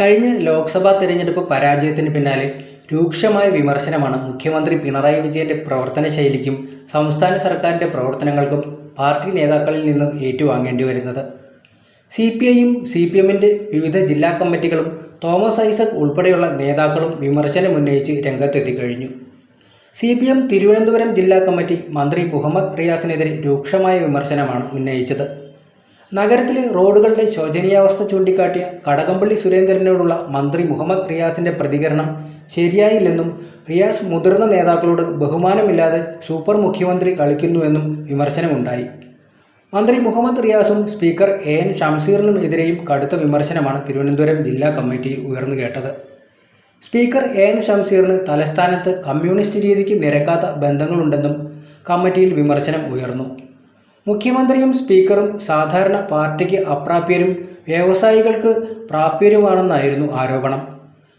കഴിഞ്ഞ ലോക്സഭാ തെരഞ്ഞെടുപ്പ് പരാജയത്തിന് പിന്നാലെ രൂക്ഷമായ വിമർശനമാണ് മുഖ്യമന്ത്രി പിണറായി വിജയന്റെ പ്രവർത്തന ശൈലിക്കും സംസ്ഥാന സർക്കാരിന്റെ പ്രവർത്തനങ്ങൾക്കും പാർട്ടി നേതാക്കളിൽ നിന്നും ഏറ്റുവാങ്ങേണ്ടി വരുന്നത്. സി പി ഐയും സി പി എമ്മിന്റെ വിവിധ ജില്ലാ കമ്മിറ്റികളും തോമസ് ഐസക് ഉൾപ്പെടെയുള്ള നേതാക്കളും വിമർശനമുന്നയിച്ച് രംഗത്തെത്തിക്കഴിഞ്ഞു. സി പി എം തിരുവനന്തപുരം ജില്ലാ കമ്മിറ്റി മന്ത്രി മുഹമ്മദ് റിയാസിനെതിരെ രൂക്ഷമായ വിമർശനമാണ് ഉന്നയിച്ചത്. നഗരത്തിലെ റോഡുകളുടെ ശോചനീയാവസ്ഥ ചൂണ്ടിക്കാട്ടിയ കടകംപള്ളി സുരേന്ദ്രനോടുള്ള മന്ത്രി മുഹമ്മദ് റിയാസിന്റെ പ്രതികരണം ശരിയായില്ലെന്നും റിയാസ് മുതിർന്ന നേതാക്കളോട് ബഹുമാനമില്ലാതെ സൂപ്പർ മുഖ്യമന്ത്രി കളിക്കുന്നുവെന്നും വിമർശനമുണ്ടായി. മന്ത്രി മുഹമ്മദ് റിയാസും സ്പീക്കർ എ എൻ ഷംസീറിനും എതിരെയും കടുത്ത വിമർശനമാണ് തിരുവനന്തപുരം ജില്ലാ കമ്മിറ്റിയിൽ ഉയർന്നു കേട്ടത്. സ്പീക്കർ എ എൻ ഷംസീറിന് തലസ്ഥാനത്ത് കമ്മ്യൂണിസ്റ്റ് രീതിക്ക് നിരക്കാത്ത ബന്ധങ്ങളുണ്ടെന്നും കമ്മിറ്റിയിൽ വിമർശനം ഉയർന്നു. മുഖ്യമന്ത്രിയും സ്പീക്കറും സാധാരണ പാർട്ടിക്ക് അപ്രാപ്യരും വ്യവസായികൾക്ക് പ്രാപ്യരുമാണെന്നായിരുന്നു ആരോപണം.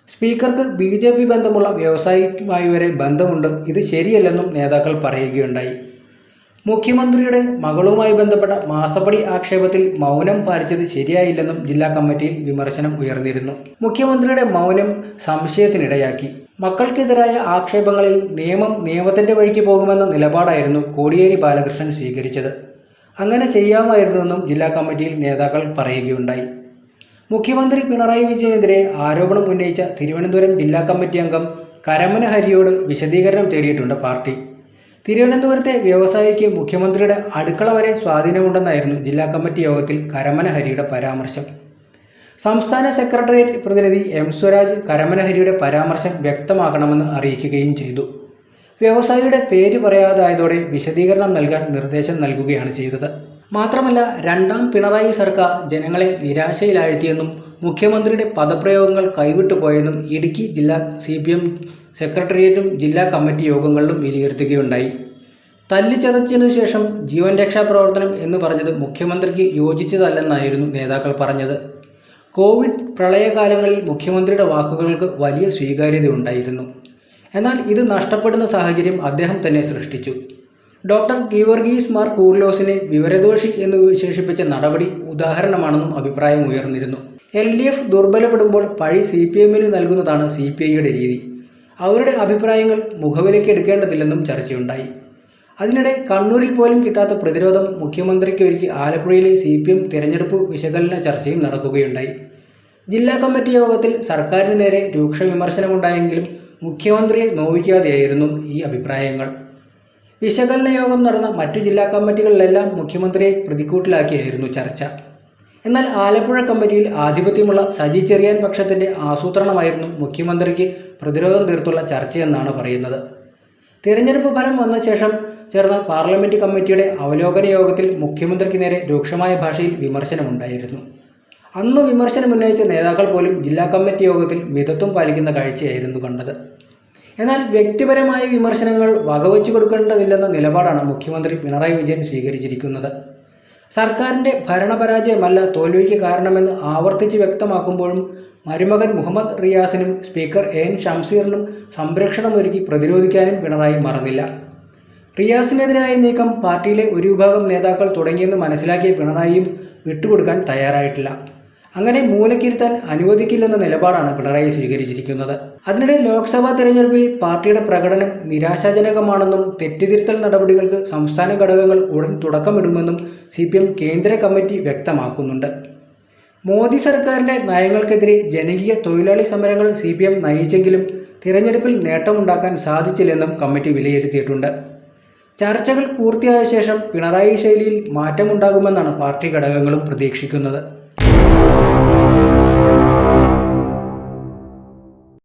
സ്പീക്കർക്ക് ബി ജെ പി ബന്ധമുള്ള വ്യവസായിയുമായി വരെ ബന്ധമുണ്ട്. ഇത് ശരിയല്ലെന്നും നേതാക്കൾ പറയുകയുണ്ടായി. മുഖ്യമന്ത്രിയുടെ മകളുമായി ബന്ധപ്പെട്ട മാസപ്പടി ആക്ഷേപത്തിൽ മൗനം പാലിച്ചത് ശരിയായില്ലെന്നും ജില്ലാ കമ്മിറ്റിയിൽ വിമർശനം ഉയർന്നിരുന്നു. മുഖ്യമന്ത്രിയുടെ മൗനം സംശയത്തിനിടയാക്കി. മക്കൾക്കെതിരായ ആക്ഷേപങ്ങളിൽ നിയമം നിയമത്തിന്റെ വഴിക്ക് പോകുമെന്ന നിലപാടായിരുന്നു കോടിയേരി ബാലകൃഷ്ണൻ സ്വീകരിച്ചത്. അങ്ങനെ ചെയ്യാമായിരുന്നുവെന്നും ജില്ലാ കമ്മിറ്റിയിൽ നേതാക്കൾ പറയുകയുണ്ടായി. മുഖ്യമന്ത്രി പിണറായി വിജയനെതിരെ ആരോപണം ഉന്നയിച്ച തിരുവനന്തപുരം ജില്ലാ കമ്മിറ്റി അംഗം കരമന ഹരിയോട് വിശദീകരണം തേടിയിട്ടുണ്ട് പാർട്ടി. തിരുവനന്തപുരത്തെ വ്യവസായിക്ക് മുഖ്യമന്ത്രിയുടെ അടുക്കള വരെ സ്വാധീനമുണ്ടെന്നായിരുന്നു ജില്ലാ കമ്മിറ്റി യോഗത്തിൽ കരമന ഹരിയുടെ പരാമർശം. സംസ്ഥാന സെക്രട്ടേറിയറ്റ് പ്രതിനിധി എം സ്വരാജ് കരമന ഹരിയുടെ പരാമർശം വ്യക്തമാക്കണമെന്ന് അറിയിക്കുകയും ചെയ്തു. വ്യവസായിയുടെ പേര് പറയാതായതോടെ വിശദീകരണം നൽകാൻ നിർദ്ദേശം നൽകുകയാണ് ചെയ്തത്. മാത്രമല്ല രണ്ടാം പിണറായി സർക്കാർ ജനങ്ങളെ നിരാശയിലാഴ്ത്തിയെന്നും മുഖ്യമന്ത്രിയുടെ പദപ്രയോഗങ്ങൾ കൈവിട്ടു പോയെന്നും ഇടുക്കി ജില്ലാ സി പി എം സെക്രട്ടേറിയറ്റും ജില്ലാ കമ്മിറ്റി യോഗങ്ങളിലും വിലയിരുത്തുകയുണ്ടായി. തല്ലിച്ചതച്ചതിനു ശേഷം ജീവൻ രക്ഷാ പ്രവർത്തനം എന്ന് പറഞ്ഞത് മുഖ്യമന്ത്രിക്ക് യോജിച്ചതല്ലെന്നായിരുന്നു നേതാക്കൾ പറഞ്ഞത്. കോവിഡ് പ്രളയകാലങ്ങളിൽ മുഖ്യമന്ത്രിയുടെ വാക്കുകൾക്ക് വലിയ സ്വീകാര്യത ഉണ്ടായിരുന്നു എന്നാൽ ഇത് നഷ്ടപ്പെടുന്ന സാഹചര്യം അദ്ദേഹം തന്നെ സൃഷ്ടിച്ചു. ഡോക്ടർ ഗീവർഗീസ് മാർ കൂർലോസിനെ വിവരദോഷി എന്ന് വിശേഷിപ്പിച്ച നടപടി ഉദാഹരണമാണെന്നും അഭിപ്രായം ഉയർന്നിരുന്നു. എൽ ഡി എഫ് ദുർബലപ്പെടുമ്പോൾ പഴി സി പി എമ്മിന് നൽകുന്നതാണ് സി പി ഐയുടെ രീതി. അവരുടെ അഭിപ്രായങ്ങൾ മുഖവിലേക്ക് എടുക്കേണ്ടതില്ലെന്നും ചർച്ചയുണ്ടായി. അതിനിടെ കണ്ണൂരിൽ പോലും കിട്ടാത്ത പ്രതിരോധം മുഖ്യമന്ത്രിക്ക് ഒരുക്കി ആലപ്പുഴയിലെ സി പി എം തിരഞ്ഞെടുപ്പ് വിശകലന ചർച്ചയും നടക്കുകയുണ്ടായി. ജില്ലാ കമ്മിറ്റി യോഗത്തിൽ സർക്കാരിന് നേരെ രൂക്ഷ വിമർശനമുണ്ടായെങ്കിലും മുഖ്യമന്ത്രിയെ നോവിക്കാതെയായിരുന്നു ഈ അഭിപ്രായങ്ങൾ. വിശകലന യോഗം നടന്ന മറ്റു ജില്ലാ കമ്മിറ്റികളിലെല്ലാം മുഖ്യമന്ത്രിയെ പ്രതിക്കൂട്ടിലാക്കിയായിരുന്നു ചർച്ച. എന്നാൽ ആലപ്പുഴ കമ്മിറ്റിയിൽ ആധിപത്യമുള്ള സജി ചെറിയാൻ പക്ഷത്തിന്റെ ആസൂത്രണമായിരുന്നു മുഖ്യമന്ത്രിക്ക് പ്രതിരോധം തീർത്തുള്ള ചർച്ചയെന്നാണ് പറയുന്നത്. തിരഞ്ഞെടുപ്പ് ഫലം വന്ന ശേഷം ചേർന്ന പാർലമെന്റ് കമ്മിറ്റിയുടെ അവലോകന യോഗത്തിൽ മുഖ്യമന്ത്രിക്ക് നേരെ രൂക്ഷമായ ഭാഷയിൽ വിമർശനമുണ്ടായിരുന്നു. അന്ന് വിമർശനം ഉന്നയിച്ച നേതാക്കൾ പോലും ജില്ലാ കമ്മിറ്റി യോഗത്തിൽ മിതത്വം പാലിക്കുന്ന കാഴ്ചയായിരുന്നു കണ്ടത്. എന്നാൽ വ്യക്തിപരമായ വിമർശനങ്ങൾ വകവച്ചു കൊടുക്കേണ്ടതില്ലെന്ന നിലപാടാണ് മുഖ്യമന്ത്രി പിണറായി വിജയൻ സ്വീകരിച്ചിരിക്കുന്നത്. സർക്കാരിന്റെ ഭരണപരാജയമല്ല തോൽവിക്ക് കാരണമെന്ന് ആവർത്തിച്ച് വ്യക്തമാക്കുമ്പോഴും മരുമകൻ മുഹമ്മദ് റിയാസിനും സ്പീക്കർ എ എൻ ഷംസീറിനും സംരക്ഷണമൊരുക്കി പ്രതിരോധിക്കാനും പിണറായി മറന്നില്ല. റിയാസിനെതിരായ നീക്കം പാർട്ടിയിലെ ഒരു വിഭാഗം നേതാക്കൾ തുടങ്ങിയെന്ന് മനസ്സിലാക്കിയ പിണറായിയും വിട്ടുകൊടുക്കാൻ തയ്യാറായിട്ടില്ല. അങ്ങനെ മൂലക്കിരുത്താൻ അനുവദിക്കില്ലെന്ന നിലപാടാണ് പിണറായി സ്വീകരിച്ചിരിക്കുന്നത്. അതിനിടെ ലോക്സഭാ തെരഞ്ഞെടുപ്പിൽ പാർട്ടിയുടെ പ്രകടനം നിരാശാജനകമാണെന്നും തെറ്റുതിരുത്തൽ നടപടികൾക്ക് സംസ്ഥാന ഘടകങ്ങൾ ഉടൻ തുടക്കമിടുമെന്നും സി കേന്ദ്ര കമ്മിറ്റി വ്യക്തമാക്കുന്നുണ്ട്. മോദി സർക്കാരിന്റെ നയങ്ങൾക്കെതിരെ ജനകീയ തൊഴിലാളി സമരങ്ങൾ സി പി എം നയിച്ചെങ്കിലും തിരഞ്ഞെടുപ്പിൽ നേട്ടമുണ്ടാക്കാൻ സാധിച്ചില്ലെന്നും കമ്മിറ്റി വിലയിരുത്തിയിട്ടുണ്ട്. ചർച്ചകൾ പൂർത്തിയായ ശേഷം പിണറായി ശൈലിയിൽ മാറ്റമുണ്ടാകുമെന്നാണ് പാർട്ടി ഘടകങ്ങളും പ്രതീക്ഷിക്കുന്നത്.